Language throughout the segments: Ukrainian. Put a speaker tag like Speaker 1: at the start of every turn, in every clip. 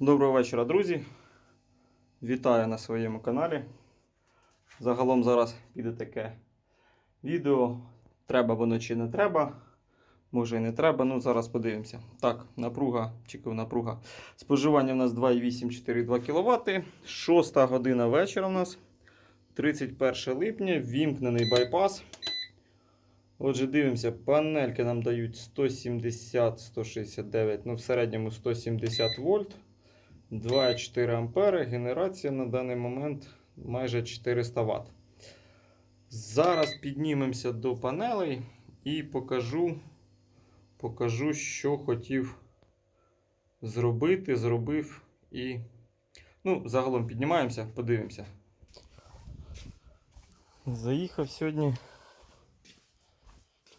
Speaker 1: Доброго вечора, друзі. Вітаю на своєму каналі. Загалом зараз піде таке відео. Треба воно чи не треба. Може і не треба, ну зараз подивимося. Так, напруга, чекав напруга. Споживання у нас 2,842 кВт. 6 година вечора у нас. 31 липня, вімкнений байпас. Отже, дивимося, панельки нам дають 170-169, ну в середньому 170 вольт. 2,4 ампери. Генерація на даний момент майже 400 Вт. Зараз піднімемося до панелей і покажу, покажу, що хотів зробити, зробив і. Ну, загалом піднімаємося, подивимося. Заїхав сьогодні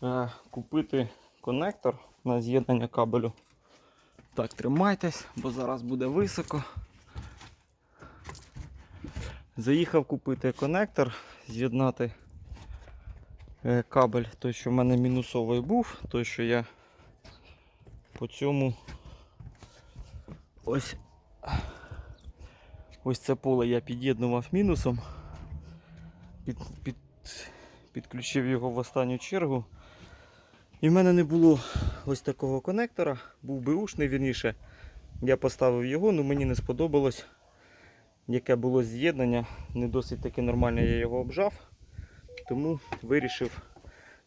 Speaker 1: е, купити конектор на з'єднання кабелю. Так, тримайтесь, бо зараз буде високо. Заїхав купити конектор, з'єднати е, кабель, той, що в мене мінусовий був, той, що я по цьому ось ось це поле я під'єднував мінусом, під, під, підключив його в останню чергу. І в мене не було ось такого конектора, був беушний, вірніше. Я поставив його, але мені не сподобалось, яке було з'єднання. Не досить таки нормально я його обжав. Тому вирішив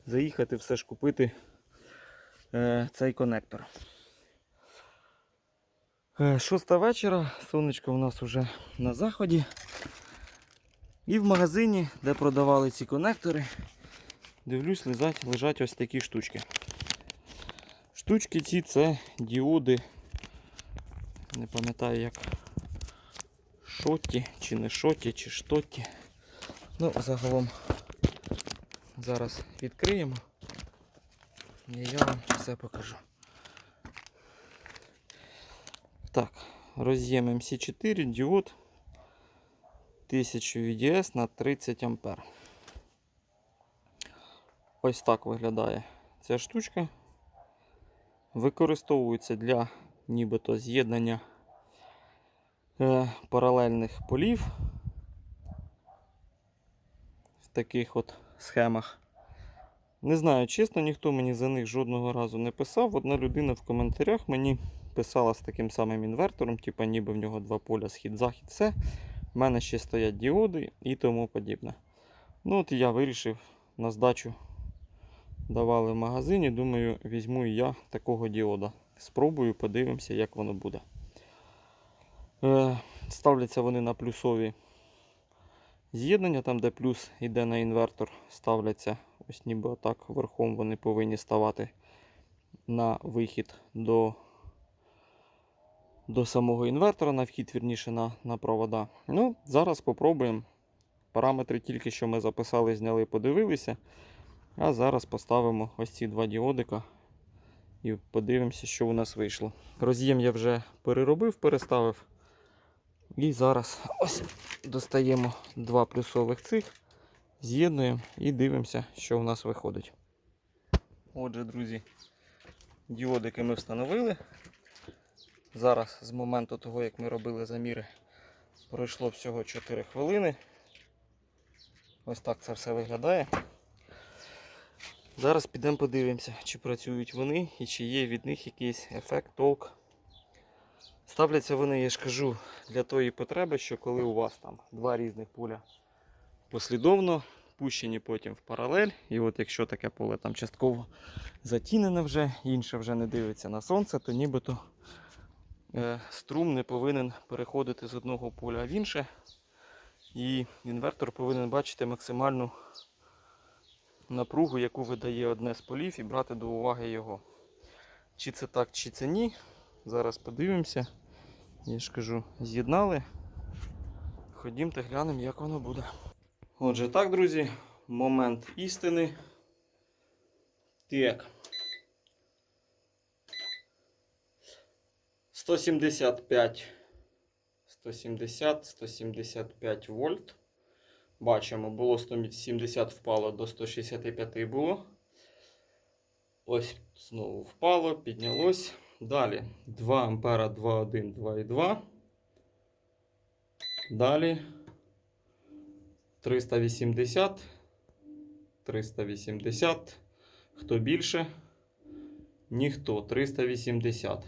Speaker 1: заїхати все ж купити е, цей конектор. Е, шоста вечора, сонечко у нас вже на заході. І в магазині, де продавали ці конектори, дивлюсь, лежать, лежать ось такі штучки. Штучки ці це діоди. Не пам'ятаю як шоті, чи не шоті, чи штоті. Ну, загалом зараз відкриємо і я вам все покажу. Так, роз'єм MC4, діод 1000 VDS на 30 ампер. Ось так виглядає ця штучка. Використовується для нібито з'єднання е, паралельних полів в таких от схемах. Не знаю, чесно, ніхто мені за них жодного разу не писав. Одна людина в коментарях мені писала з таким самим інвертором, типу ніби в нього два поля схід-захід, все. У мене ще стоять діоди і тому подібне. Ну от я вирішив на здачу давали в магазині. Думаю, візьму і я такого діода. Спробую, подивимося, як воно буде. Е, ставляться вони на плюсові з'єднання, там де плюс йде на інвертор, ставляться ось ніби отак верхом вони повинні ставати на вихід до до самого інвертора, на вхід, вірніше, на, на провода. Ну, Зараз спробуємо. Параметри тільки що ми записали, зняли, подивилися. А зараз поставимо ось ці два діодика і подивимося, що у нас вийшло. Роз'єм я вже переробив, переставив. І зараз ось достаємо два плюсових цих, з'єднуємо і дивимося, що у нас виходить. Отже, друзі, діодики ми встановили. Зараз з моменту того, як ми робили заміри, пройшло всього 4 хвилини. Ось так це все виглядає. Зараз підемо подивимося, чи працюють вони і чи є від них якийсь ефект, толк. Ставляться вони, я ж кажу, для тої потреби, що коли у вас там два різних поля послідовно, пущені потім в паралель. І от якщо таке поле там частково затінене вже, інше вже не дивиться на сонце, то нібито е, струм не повинен переходити з одного поля в інше. І інвертор повинен бачити максимальну напругу, яку видає одне з полів, і брати до уваги його. Чи це так, чи це ні. Зараз подивимося. Я ж кажу, з'єднали. Ходімте глянемо, як воно буде. Отже, так, друзі, момент істини. Так. 175. 170, 175 вольт. Бачимо, було 170 впало до 165 було. Ось знову впало, піднялось. Далі 2 ампера 2,1, 2,2. Далі 380. 380. Хто більше? Ніхто. 380.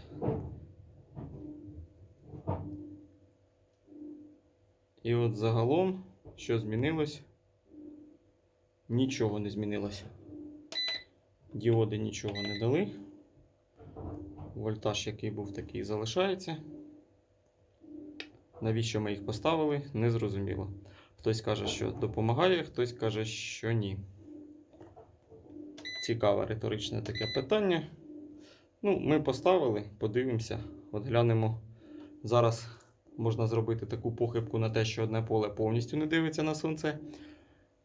Speaker 1: І от загалом, що змінилось? Нічого не змінилось. Діоди нічого не дали. Вольтаж, який був, такий залишається. Навіщо ми їх поставили, не зрозуміло. Хтось каже, що допомагає, хтось каже, що ні. Цікаве риторичне таке питання. Ну, ми поставили, подивимося, от глянемо. Зараз можна зробити таку похибку на те, що одне поле повністю не дивиться на сонце,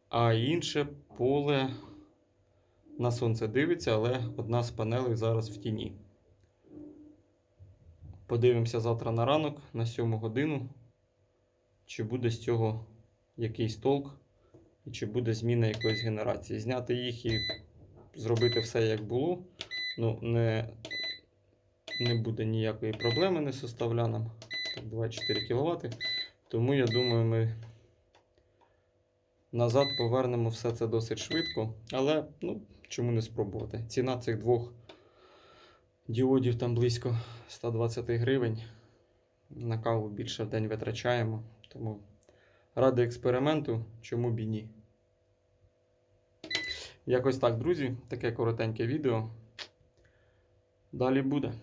Speaker 1: а інше поле на сонце дивиться, але одна з панелей зараз в тіні. Подивимося завтра на ранок, на 7 годину, чи буде з цього якийсь толк, і чи буде зміна якоїсь генерації. Зняти їх і зробити все як було. Ну, не, не буде ніякої проблеми, не составля нам. Так, 24 кВт. Тому я думаю, ми назад повернемо все це досить швидко. Але ну, чому не спробувати? Ціна цих двох діодів там близько 120 гривень. На каву більше в день витрачаємо. Тому ради експерименту, чому б і ні. Якось так, друзі, таке коротеньке відео. Далі буде.